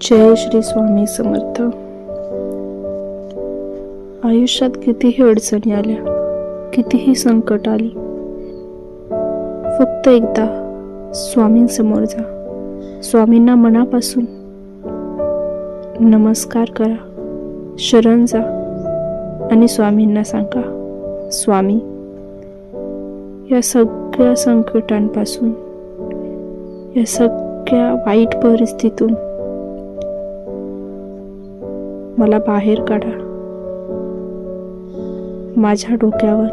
जय श्री स्वामी समर्थ. आयुष्यात कितीही अडचणी आल्या कितीही संकट आली फक्त एकदा स्वामींसमोर जा. स्वामींना मनापासून नमस्कार करा शरण जा आणि स्वामींना सांगा स्वामी या सगळ्या संकटांपासून या सगळ्या वाईट परिस्थितीतून मला बाहेर काढा. माझ्या डोक्यावर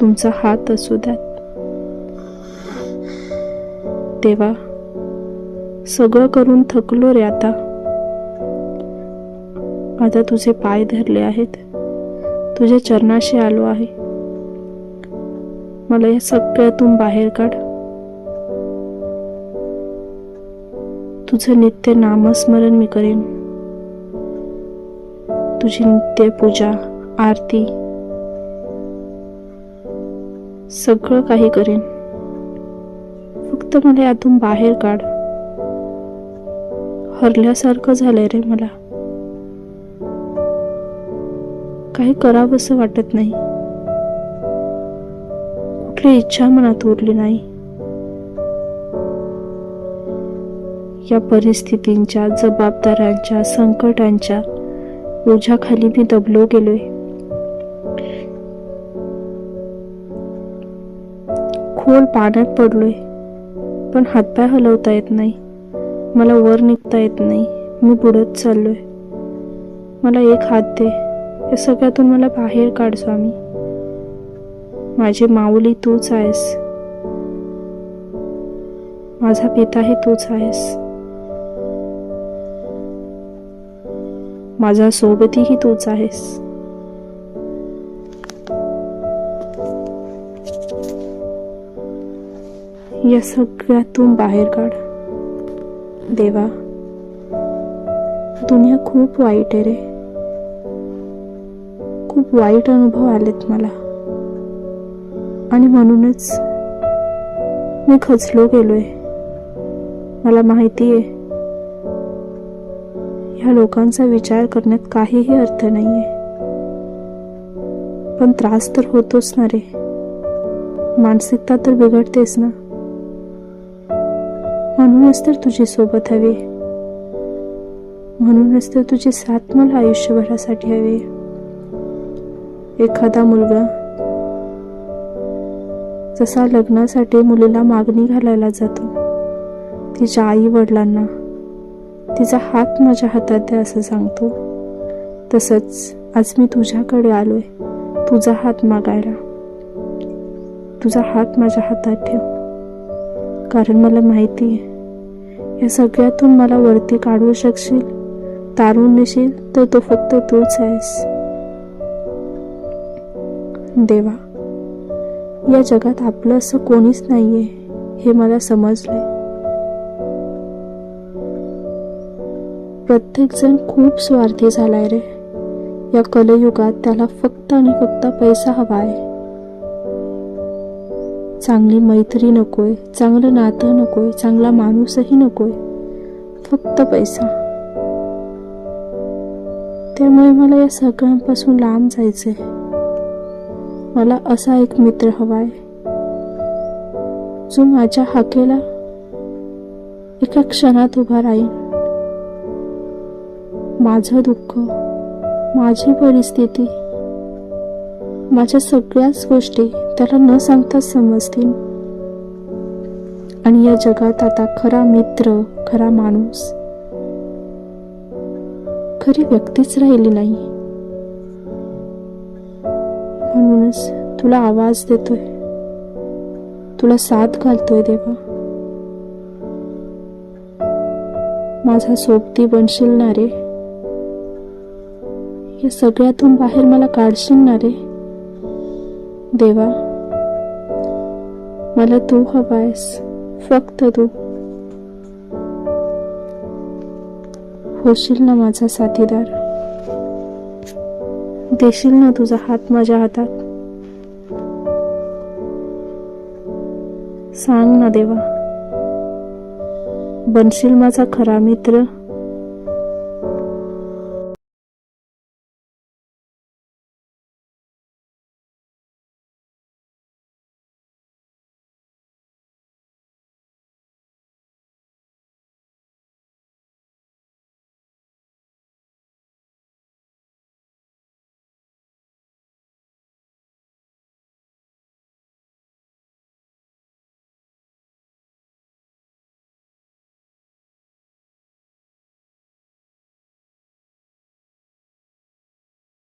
तुमचा हात असू द्यात. तेव्हा सगळं करून थकलो रे आता. आता तुझे पाय धरले आहेत. तुझ्या चरणाशी आलो आहे. मला या सगळ्यातून बाहेर काढ. तुझं नित्य नामस्मरण मी करेन. तुझी नित्य पूजा आरती. सगळं काही करेन. फक्त मला यातून बाहेर काढ. हरल्यासारखं झालंय रे मला. काही करावंसं वाटत नाही. कुठली इच्छा मनात उरली नाही. या परिस्थितींच्या जबाबदाऱ्यांच्या संकटांच्या ओझ्याखाली मी दबलो गेलोय. खोल पाण्यात पडलोय. पण हातपाय हलवता येत नाही. मला वर निघता येत नाही. मी बुडत चाललोय. मला एक हात दे. या सगळ्यातून मला बाहेर काढ स्वामी. माझी माऊली तूच आहेस. माझा पिताही तूच आहेस. माझा सोबतीही तूच आहेस. या सगळ्यातून बाहेर काढ. देवा दुनिया खूप वाईट आहे रे. खूप वाईट अनुभव आलेत मला. आणि म्हणूनच मी खचलो गेलोय. मला माहिती आहे ह्या लोकांचा विचार करण्यात काहीही अर्थ नाहीये. पण त्रास तर होतोच ना रे. मानसिकता तर बिघडतेच ना. म्हणूनच तर तुझी सोबत हवी. म्हणूनच तर तुझी साथ मला आयुष्यभरासाठी हवी. एखादा मुलगा. जसा लग्नासाठी मुलीला मागणी घालायला जातो. तिच्या आई वडिलांना तिचा हात माझ्या हातात द्या असं सांगतो. तसंच आज मी तुझ्याकडे आलोय. तुझा हात मागायला. तुझा हात माझ्या हातात ठेव. कारण मला माहिती आहे या सगळ्यातून मला वरती काढू शकशील तारून नेशील तर तो फक्त तूच आहेस. देवा या जगात आपलं असं कोणीच नाहीये हे मला समजलंय. प्रत्येक जण खूप स्वार्थी झालाय रे. या कलयुगात त्याला फक्त आणि फक्त पैसा हवा आहे चांगली मैत्री नकोय चांगलं नातं नकोय चांगला माणूसही नकोय. फक्त पैसा. त्यामुळे मला या सगळ्यांपासून लांब जायचंय. मला असा एक मित्र हवाय. जो माझ्या हाकेला एका क्षणात उभा राहील माझं दुःख माझी परिस्थिती माझ्या सगळ्याच गोष्टी त्याला न सांगताच समजतील. आणि या जगात आता खरा मित्र खरा माणूस खरी व्यक्तीच राहिली नाही. म्हणूनच तुला आवाज देतोय. तुला साथ घालतोय देवा. माझा सोबती बनशील ना रे? या सगळ्यातून बाहेर मला काढशील ना रे? देवा मला तू हवायस फक्त तू. होशील ना माझा साथीदार. देशील ना तुझा हात माझ्या हातात. सांग ना देवा बनशील माझा खरा मित्र?